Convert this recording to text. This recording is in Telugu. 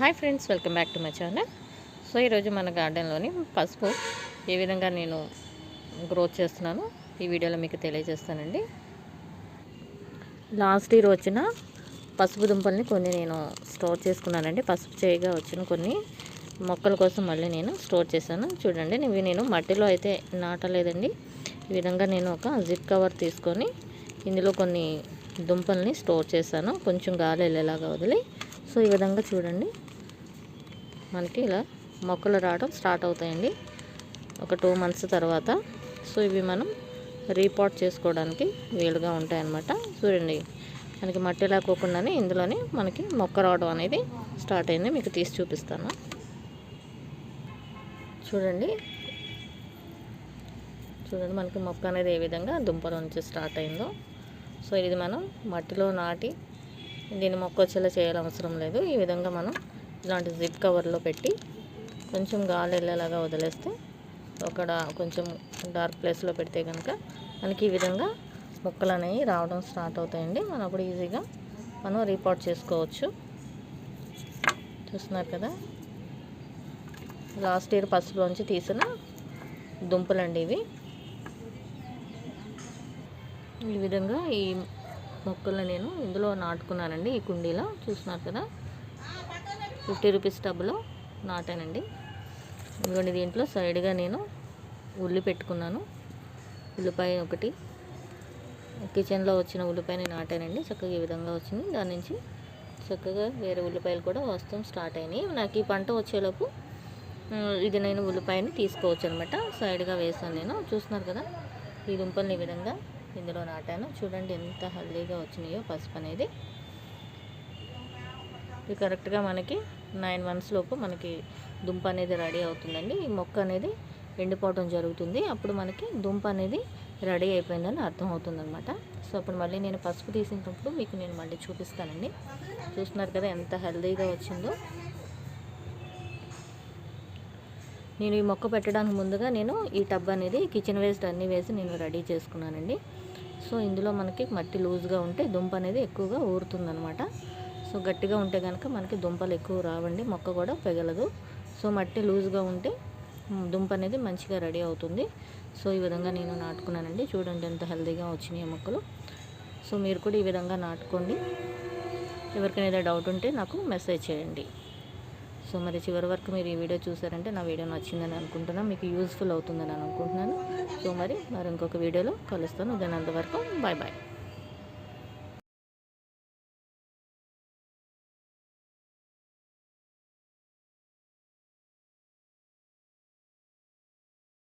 Hi friends welcome back to my channel. So ఈరోజు మన గార్డెన్లోని పసుపు ఏ విధంగా నేను గ్రోత్ చేస్తున్నాను ఈ వీడియోలో మీకు తెలియజేస్తానండి. లాస్ట్ ఇయర్ వచ్చిన పసుపు దుంపల్ని కొన్ని నేను స్టోర్ చేసుకున్నానండి. పసుపు చేయగా వచ్చిన కొన్ని మొక్కల కోసం మళ్ళీ నేను స్టోర్ చేశాను. చూడండి ఇవి నేను మట్టిలో అయితే నాటలేదండి. ఈ విధంగా నేను ఒక జిప్ కవర్ తీసుకొని ఇందులో కొన్ని దుంపల్ని స్టోర్ చేశాను. కొంచెం గాలి వెళ్ళేలాగా వదిలి. సో ఈ విధంగా చూడండి. మనకి ఇలా మొక్కలు రావడం స్టార్ట్ అవుతాయండి. ఒక టూ మంత్స్ తర్వాత. సో ఇవి మనం రీపాట్ చేసుకోవడానికి వీలుగా ఉంటాయన్నమాట. చూడండి. మనకి మట్టి లేకోకుండానే ఇందులోనే మనకి మొక్క రావడం అనేది స్టార్ట్ అయింది. మీకు తీసి చూపిస్తాను. చూడండి. చూడండి మనకి మొక్క అనేది ఏ విధంగా దుంపల నుంచి స్టార్ట్ అయిందో. సో ఇది మనం మట్టిలో నాటి దీన్ని మొక్క వచ్చేలా చేయాలవసరం లేదు. ఈ విధంగా మనం ఇలాంటి జిప్ కవర్లో పెట్టి కొంచెం గాలి వెళ్ళేలాగా వదిలేస్తే ఒక కొంచెం డార్క్ ప్లేస్లో పెడితే కనుక మనకి ఈ విధంగా మొక్కలు అనేవి రావడం స్టార్ట్ అవుతాయండి. మనం అప్పుడు ఈజీగా మనం రిపోర్ట్ చేసుకోవచ్చు. చూస్తున్నారు కదా? లాస్ట్ ఇయర్ పసుపులోంచి తీసిన దుంపలండి ఇవి. ఈ విధంగా ఈ మొక్కలను నేను ఇందులో నాటుకున్నానండి ఈ కుండీలో. చూస్తున్నారు కదా? ఫిఫ్టీ రూపీస్ టబ్లో నాటానండి. ఇదిగోండి దీంట్లో సైడ్గా నేను ఉల్లి పెట్టుకున్నాను. ఉల్లిపాయ ఒకటి. కిచెన్లో వచ్చిన ఉల్లిపాయని నాటానండి. చక్కగా ఈ విధంగా వచ్చింది. దాని నుంచి చక్కగా వేరే ఉల్లిపాయలు కూడా వస్తాం స్టార్ట్ అయినాయి. నాకు ఈ పంట వచ్చేలోపు ఇది నేను ఉల్లిపాయని తీసుకోవచ్చు అనమాట సైడ్గా వేసాను నేను. చూస్తున్నారు కదా ఈ దుంపల్ని ఈ విధంగా ఇందులో నాటాను. చూడండి ఎంత హెల్దీగా వచ్చినాయో పసుపు అనేది. ఇది కరెక్ట్గా మనకి నైన్ మంత్స్ లోపు మనకి దుంప అనేది రెడీ అవుతుందండి. ఈ మొక్క అనేది ఎండిపోవడం జరుగుతుంది. అప్పుడు మనకి దుంప అనేది రెడీ అయిపోయిందని అర్థం అవుతుందనమాట సో అప్పుడు మళ్ళీ నేను పసుపు తీసినప్పుడు మీకు నేను మళ్ళీ చూపిస్తానండి. చూస్తున్నారు కదా ఎంత హెల్దీగా వచ్చిందో. నేను ఈ మొక్క పెట్టడానికి ముందుగా నేను ఈ టబ్ అనేది కిచెన్ వేస్ట్ అన్నీ వేసి నేను రెడీ చేసుకున్నానండి. సో ఇందులో మనకి మట్టి లూజ్గా ఉంటే దుంప అనేది ఎక్కువగా ఊరుతుందనమాట సో గట్టిగా ఉంటే కనుక మనకి దుంపలు ఎక్కువ రావండి మొక్క కూడా పెగలదు. సో మట్టి లూజ్గా ఉంటే దుంప అనేది మంచిగా రెడీ అవుతుంది. సో ఈ విధంగా నేను నాటుకున్నానండి. చూడండి ఎంత హెల్తీగా వచ్చినాయి మొక్కలు. సో మీరు కూడా ఈ విధంగా నాటుకోండి. ఎవరికైనా డౌట్ ఉంటే నాకు మెసేజ్ చేయండి. సో మరి చివరి వరకు మీరు ఈ వీడియో చూసారంటే నా వీడియో నచ్చిందని అనుకుంటున్నాను. మీకు యూస్ఫుల్ అవుతుందని అనుకుంటున్నాను. సో మరి మరి ఇంకొక వీడియోలో కలుస్తాను. దాని అంతవరకు బాయ్ బాయ్